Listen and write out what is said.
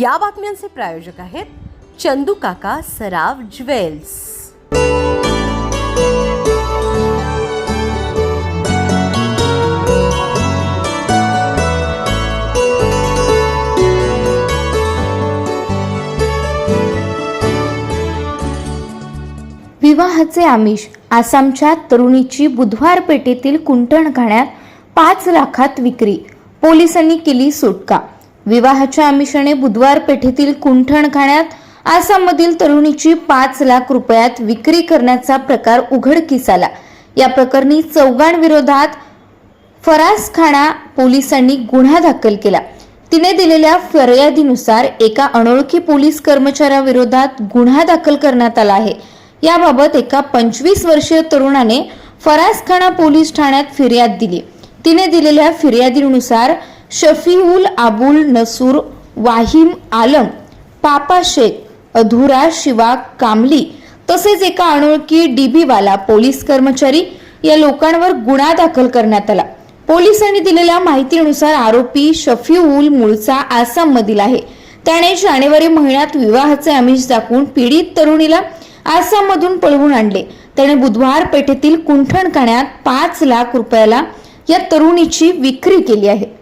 या बातम्यांचे प्रायोजक आहेत चंदू काका सराव ज्वेल्स. विवाहाचे आमिष. आसामच्या तरुणीची बुधवार पेठेतील कुंटणखाण्यात पाच लाखात विक्री. पोलिसांनी केली सुटका. विवाहाच्या आमिषाने बुधवार पेठेतील कुंठणखाण्यात आसाममधील तरुणीची पाच लाख रुपयात विक्री करण्याचा प्रकार उघडकीस आला. या प्रकरणी चौघांविरोधात फरासखाना पोलिसांनी गुन्हा दाखल केला. तिने दिलेल्या फर्यादीनुसार एका अनोळखी पोलीस कर्मचाऱ्याविरोधात गुन्हा दाखल करण्यात आला आहे. याबाबत एका पंचवीस वर्षीय तरुणाने फरासखाना पोलीस ठाण्यात फिर्याद दिली. तिने दिलेल्या फिर्यादीनुसार शफीउल आबुल नसूर वाहिम आलम पापा शेख अधुरा शिवा कामली तसेच एका अनोळखी डीबीवाला पोलीस कर्मचारी या लोकांवर गुन्हा दाखल करण्यात आला. पोलिसांनी दिलेल्या माहितीनुसार आरोपी शफीउल मूळचा आसाममधील आहे. त्याने जानेवारी महिन्यात विवाहाचे आमिष दाखवून पीडित तरुणीला आसाममधून पळवून आणले. त्याने बुधवार पेठेतील कुंठणखाण्यात पाच लाख रुपयाला या तरुणीची विक्री केली आहे.